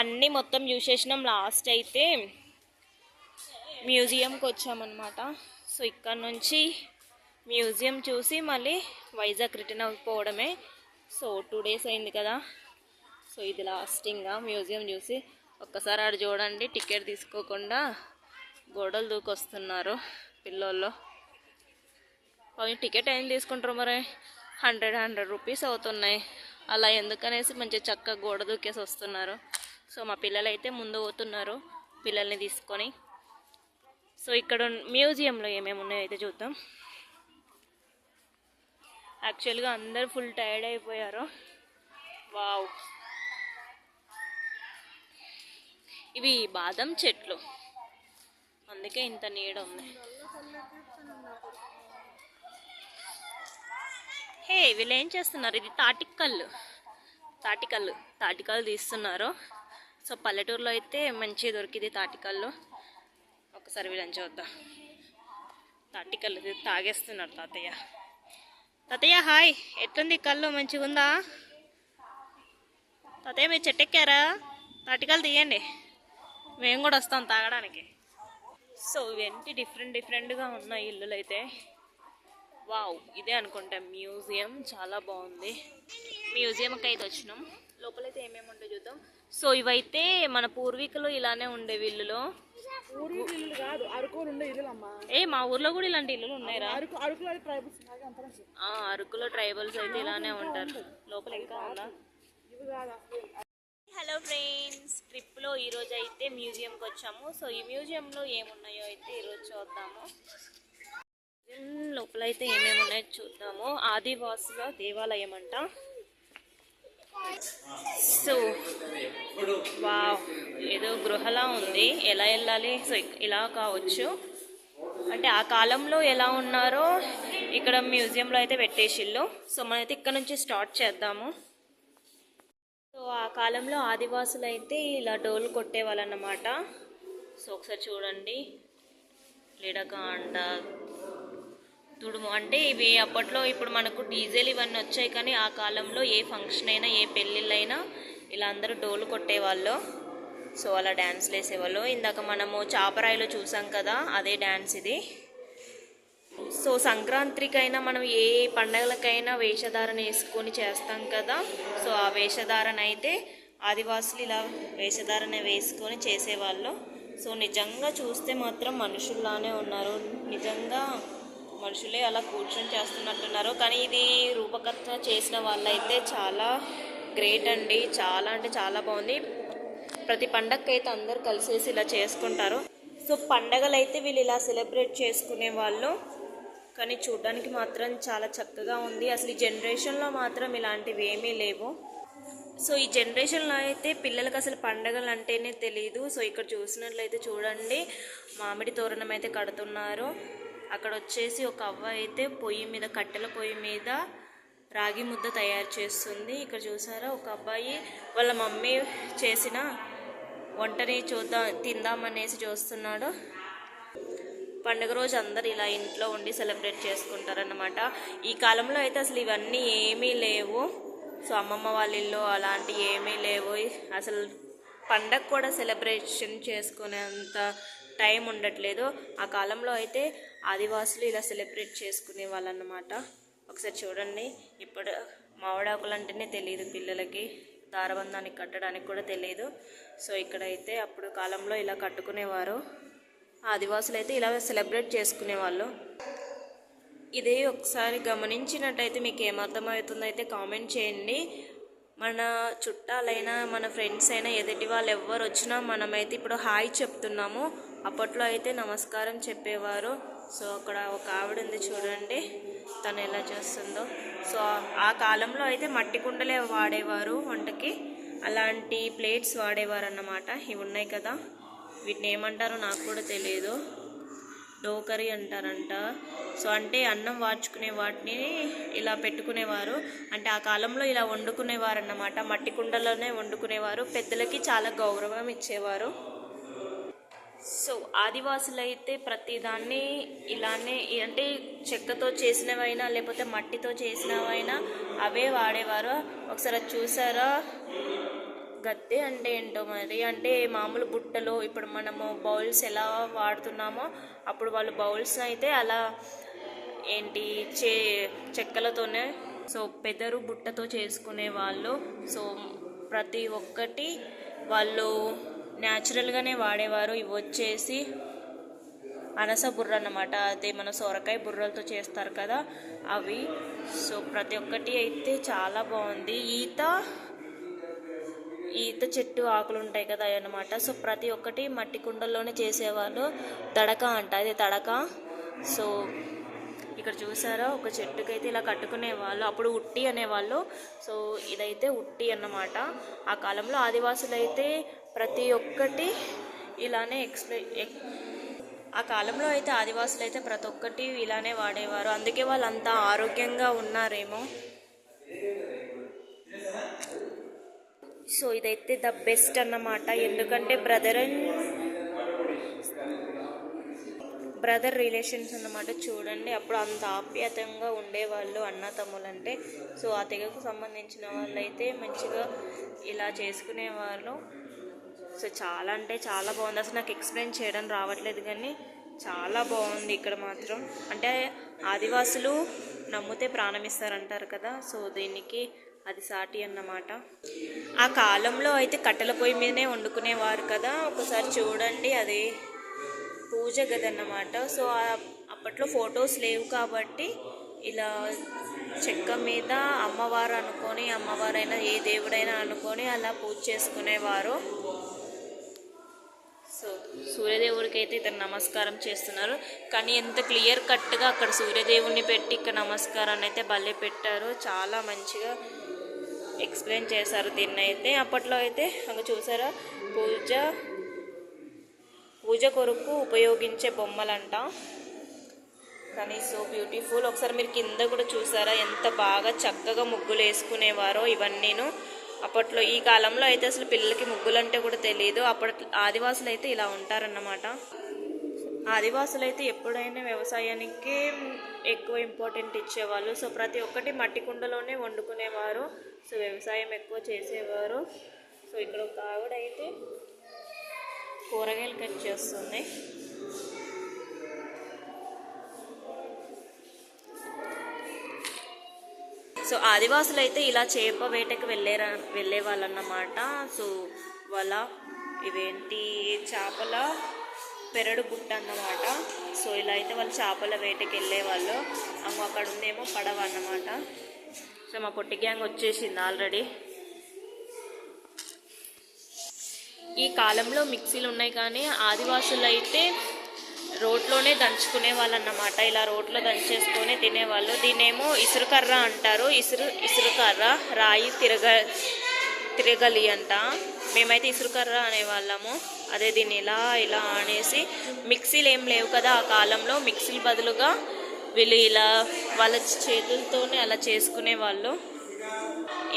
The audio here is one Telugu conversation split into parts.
అన్నీ మొత్తం చూసేసినాం లాస్ట్ అయితే మ్యూజియంకి వచ్చామన్నమాట. సో ఇక్కడ నుంచి మ్యూజియం చూసి మళ్ళీ వైజాగ్ రిటర్న్ అయిపోవడమే సో టూ డేస్ అయింది కదా. సో ఇది లాస్టింగ్గా మ్యూజియం చూసి ఒక్కసారి ఆడు చూడండి టికెట్ తీసుకోకుండా గోడలు దూకొస్తున్నారు పిల్లోళ్ళు. అవి టికెట్ ఏం తీసుకుంటారు మరి? హండ్రెడ్ హండ్రెడ్ రూపీస్ అవుతున్నాయి. అలా ఎందుకనేసి మంచి చక్కగా గోడ దూకేసి వస్తున్నారు. సో మా పిల్లలు అయితే ముందు పోతున్నారు పిల్లల్ని తీసుకొని. సో ఇక్కడ మ్యూజియంలో ఏమేమి ఉన్నాయో అయితే చూద్దాం. యాక్చువల్గా అందరు ఫుల్ టైర్డ్ అయిపోయారు. వావ్. ఇవి బాదం చెట్లు. అందుకే ఇంత నీడ ఉంది. హే వీళ్ళు ఏం చేస్తున్నారు? ఇది తాటికల్లు. తాటికల్లు తాటికల్లు తీస్తున్నారు. సో పల్లెటూరులో అయితే మంచిగా దొరికింది తాటికల్లు. ఒకసారి వీళ్ళని చూద్దాం. తాటికల్లు తాగేస్తున్నారు తాతయ్య. తాతయ్య హాయ్. ఎట్లుంది కళ్ళు? మంచిగా ఉందా? తాతయ్య మీరు చెట్టెక్కారా? తాటికల్లు తీయండి. మేము కూడా వస్తాం తాగడానికి. సో ఇవేంటి డిఫరెంట్ డిఫరెంట్గా ఉన్నాయి ఇల్లులు అయితే వావ్ ఇదే అనుకుంటా. మ్యూజియం చాలా బాగుంది. మ్యూజియంకి అయితే వచ్చినాం. లోపలైతే ఏమేమి ఉంటే చూద్దాం. సో ఇవైతే మన పూర్వీకులు ఇలానే ఉండే అమ్మా ఏ మా ఊర్లో కూడా ఇలాంటి ఇల్లులు ఉన్నాయిరా. అరకు అరకులో ట్రైబల్స్ అయితే ఇలానే ఉంటారు. లోపల ఇంకా ఉందా? అసలు. హలో ఫ్రెండ్స్ ట్రిప్లో ఈరోజు అయితే మ్యూజియంకి వచ్చాము. సో ఈ మ్యూజియంలో ఏమున్నాయో అయితే ఈరోజు చూద్దాము. లోపల అయితే ఏమేమి ఉన్నాయో చూద్దాము. ఆదివాసుల దేవాలయం అంట. సో వా ఏదో గృహలా ఉంది. ఎలా వెళ్ళాలి? సో ఇలా కావచ్చు. అంటే ఆ కాలంలో ఎలా ఉన్నారో ఇక్కడ మ్యూజియంలో అయితే పెట్టేసిల్లు సో మనమైతే ఇక్కడ నుంచి స్టార్ట్ చేద్దాము. సో ఆ కాలంలో ఆదివాసులు అయితే ఇలా డోలు కొట్టేవాళ్ళన్నమాట. సో ఒకసారి చూడండి. లిడకాండ తుడుము. అంటే ఇవి అప్పట్లో ఇప్పుడు మనకు డీజిల్ ఇవన్నీ వచ్చాయి కానీ ఆ కాలంలో ఏ ఫంక్షన్ అయినా ఏ పెళ్ళిళ్ళైనా ఇలా అందరూ డోలు కొట్టేవాళ్ళు. సో అలా డ్యాన్స్లు వేసేవాళ్ళు ఇందాక మనము చాపరాయిలో చూసాం కదా అదే డ్యాన్స్ ఇది. సో సంక్రాంతికైనా మనం ఏ పండగలకైనా వేషధారణ వేసుకొని చేస్తాం కదా సో ఆ వేషధారణ అయితే ఆదివాసులు ఇలా వేషధారణ వేసుకొని చేసేవాళ్ళు. సో నిజంగా చూస్తే మాత్రం మనుషుల్లానే ఉన్నారు. నిజంగా మనుషులే అలా కూర్చొని చేస్తున్నట్టున్నారు. కానీ ఇది రూపకర్త చేసిన వాళ్ళైతే చాలా గ్రేట్ అండి. చాలా అంటే చాలా బాగుంది. ప్రతి పండగకి అయితే అందరు కలిసేసి ఇలా చేసుకుంటారు. సో పండగలు అయితే వీళ్ళు ఇలా సెలబ్రేట్ చేసుకునే వాళ్ళు. కానీ చూడడానికి మాత్రం చాలా చక్కగా ఉంది. అసలు ఈ జనరేషన్లో మాత్రం ఇలాంటివి ఏమీ లేవు. సో ఈ జనరేషన్లో అయితే పిల్లలకి అసలు పండగలు అంటేనే తెలియదు సో ఇక్కడ చూసినట్లయితే చూడండి మామిడి తోరణం అయితే కడుతున్నారు. అక్కడ వచ్చేసి ఒక అవ్వ అయితే పొయ్యి మీద కట్టెల పొయ్యి మీద రాగి ముద్ద తయారు చేస్తుంది. ఇక్కడ చూసారా? ఒక అబ్బాయి వాళ్ళ మమ్మీ చేసిన వంటని చూద్దాం తిందామనేసి చూస్తున్నాడు. పండుగ రోజు అందరు ఇలా ఇంట్లో ఉండి సెలబ్రేట్ చేసుకుంటారన్నమాట. ఈ కాలంలో అయితే అసలు ఇవన్నీ ఏమీ లేవు. సో అమ్మమ్మ వాళ్ళ ఇల్లు అలాంటివి ఏమీ లేవు. అసలు పండగ కూడా సెలబ్రేషన్ చేసుకునేంత టైం ఉండట్లేదు. ఆ కాలంలో అయితే ఆదివాసులు ఇలా సెలబ్రేట్ చేసుకునే వాళ్ళన్నమాట. ఒకసారి చూడండి. ఇప్పుడు మామిడాకులు అంటేనే తెలియదు పిల్లలకి. దారబంధానికి కట్టడానికి కూడా తెలియదు సో ఇక్కడైతే అప్పుడు కాలంలో ఇలా కట్టుకునేవారు. ఆదివాసులు అయితే ఇలా సెలబ్రేట్ చేసుకునేవాళ్ళు. ఇదే ఒకసారి గమనించినట్టయితే మీకు ఏమర్థమవుతుందో అయితే కామెంట్ చేయండి. మన చుట్టాలైనా మన ఫ్రెండ్స్ అయినా ఎదుటి వాళ్ళు ఎవ్వరు వచ్చినా మనమైతే ఇప్పుడు హాయ్ చెప్తున్నాము. అప్పట్లో అయితే నమస్కారం చెప్పేవారు. సో అక్కడ ఒక ఆవిడ ఉంది చూడండి తను ఎలా చేస్తుందో. సో ఆ కాలంలో అయితే మట్టి కుండలే వాడేవారు వంటకి. అలాంటి ప్లేట్స్ వాడేవారు అన్నమాట ఇవి ఉన్నాయి కదా. వీటిని ఏమంటారో నాకు కూడా తెలియదు. డోకరీ అంటారంట. సో అంటే అన్నం వార్చుకునే వాటిని ఇలా పెట్టుకునేవారు. అంటే ఆ కాలంలో ఇలా వండుకునేవారు అన్నమాట మట్టి కుండలోనే వండుకునేవారు. పెద్దలకి చాలా గౌరవం ఇచ్చేవారు. సో ఆదివాసులు అయితే ప్రతిదాన్ని ఇలానే అంటే చెక్కతో చేసినవైనా లేకపోతే మట్టితో చేసినవైనా అవే వాడేవారు. ఒకసారి చూసారా? గద్దె అంటే ఏంటో మరి? అంటే మామూలు బుట్టలో ఇప్పుడు మనము బౌల్స్ ఎలా వాడుతున్నామో అప్పుడు వాళ్ళు బౌల్స్ అయితే అలా ఏంటి చే చెక్కలతోనే సో పెదరు బుట్టతో చేసుకునే వాళ్ళు సో ప్రతి ఒక్కటి వాళ్ళు న్యాచురల్గానే వాడేవారు. ఇవి వచ్చేసి అనస బుర్ర అన్నమాట అదే మన సొరకాయ బుర్రలతో చేస్తారు కదా అవి. సో ప్రతి ఒక్కటి అయితే చాలా బాగుంది. ఈత ఈత చెట్టు ఆకులు ఉంటాయి కదా అన్నమాట సో ప్రతి ఒక్కటి మట్టి కుండల్లోనే చేసేవాళ్ళు. తడక అంట అది తడక. సో ఇక్కడ చూసారా? ఒక చెట్టుకైతే ఇలా కట్టుకునేవాళ్ళు. అప్పుడు ఉట్టి అనేవాళ్ళు. సో ఇదైతే ఉట్టి అన్నమాట. ఆ కాలంలో ఆదివాసులు అయితే ప్రతి ఒక్కటి ఇలానే ఎక్స్ప్లెయిన్ ఆ కాలంలో అయితే ఆదివాసులు అయితే ప్రతి ఒక్కటి ఇలానే వాడేవారు. అందుకే వాళ్ళు అంత ఆరోగ్యంగా ఉన్నారేమో. సో ఇదైతే ద బెస్ట్ అన్నమాట. ఎందుకంటే బ్రదర్ అండ్ బ్రదర్ రిలేషన్స్ అన్నమాట. చూడండి అప్పుడు అంత ఆప్యాయంగా ఉండేవాళ్ళు అన్న తమ్ములంటే సో ఆ తెగకు సంబంధించిన వాళ్ళైతే మంచిగా ఇలా చేసుకునేవాళ్ళు. సో చాలా అంటే చాలా బాగుంది. అసలు నాకు ఎక్స్ప్లెయిన్ చేయడం రావట్లేదు కానీ చాలా బాగుంది ఇక్కడ మాత్రం. అంటే ఆదివాసులు నమ్మితే ప్రాణమిస్తారంటారు కదా సో దీనికి అది సాటి అన్నమాట. ఆ కాలంలో అయితే కట్టెల పొయ్యి మీదనే వండుకునేవారు కదా ఒకసారి చూడండి అది పూజ గదన్నమాట. సో అప్పట్లో ఫొటోస్ లేవు కాబట్టి ఇలా చెక్క మీద అమ్మవారు అనుకొని అమ్మవారైనా ఏ దేవుడైనా అనుకొని అలా పూజ చేసుకునేవారు. సో సూర్యదేవుడికి అయితే ఇతను నమస్కారం చేస్తున్నారు. కానీ ఎంత క్లియర్ కట్గా అక్కడ సూర్యదేవుని పెట్టి ఇక్కడ నమస్కారాన్ని అయితే భలే పెట్టారు చాలా మంచిగా ఎక్స్ప్లెయిన్ చేశారు దీన్ని అయితే అప్పట్లో అయితే అక్కడ చూసారా? పూజ పూజ కొరకు ఉపయోగించే బొమ్మలంట. కానీ సో బ్యూటిఫుల్. ఒకసారి మీరు కింద కూడా చూసారా? ఎంత బాగా చక్కగా ముగ్గులు వేసుకునేవారో ఇవన్నీను. అప్పట్లో ఈ కాలంలో అయితే అసలు పిల్లలకి ముగ్గులు అంటే కూడా తెలియదు అప్పట్లో ఆదివాసులు అయితే ఇలా ఉంటారన్నమాట. ఆదివాసులు అయితే ఎప్పుడైనా వ్యవసాయానికి ఎక్కువ ఇంపార్టెంట్ ఇచ్చేవాళ్ళు. సో ప్రతి ఒక్కటి మట్టి కుండలోనే వండుకునేవారు. సో వ్యవసాయం ఎక్కువ చేసేవారు. సో ఇక్కడ ఒక ఆవిడ అయితే కూరగాయలు కట్ చేస్తుంది. సో ఆదివాసులు అయితే ఇలా చేప వేటకు వెళ్ళేరా వెళ్ళే వాళ్ళన్నమాట సో వాళ్ళ ఇవేంటి చేపల పెరడు గుట్ట అన్నమాట సో ఇలా అయితే వాళ్ళు చేపల వేటకి వెళ్ళేవాళ్ళు. అమ్మ అక్కడ ఉందేమో పడవ అన్నమాట. సో మా పొట్టి గ్యాంగ్ వచ్చేసింది ఆల్రెడీ. ఈ కాలంలో మిక్సీలు ఉన్నాయి కానీ ఆదివాసులు అయితే రోడ్లోనే దంచుకునే వాళ్ళు అన్నమాట ఇలా రోడ్లో దంచేసుకొని తినేవాళ్ళు. దీనేమో ఇసురుకర్ర అంటారు. ఇసురు ఇసురుకర్ర రాయి తిరగ తిరగలి అంట. మేమైతే ఇసురుకర్ర అనేవాళ్ళము. అదే దీన్ని ఇలా ఇలా అనేసి మిక్సీలు ఏం లేవు కదా ఆ కాలంలో. మిక్సీల బదులుగా వీళ్ళు ఇలా వాళ్ళ చేతులతోనే అలా చేసుకునే వాళ్ళు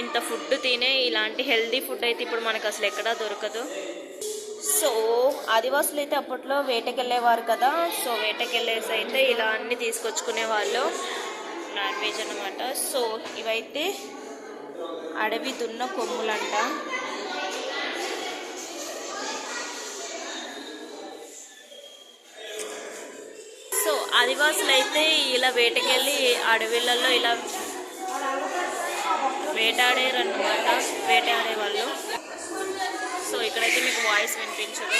ఇంత ఫుడ్ తినే ఇలాంటి హెల్దీ ఫుడ్ అయితే ఇప్పుడు మనకు అసలు ఎక్కడా దొరకదు. సో ఆదివాసులు అయితే అప్పట్లో వేటకెళ్ళేవారు కదా సో వేటకెళ్ళేసి అయితే ఇలా అన్ని తీసుకొచ్చుకునే వాళ్ళు నాన్ వెజ్ అనమాట సో ఇవైతే అడవి దున్న కొమ్ములంట. సో ఆదివాసులు అయితే ఇలా వేటకెళ్ళి అడవిలలో ఇలా వేటాడారు అనమాట వేటాడే ఇక్కడైతే మీకు వాయిస్ వినిపించదు.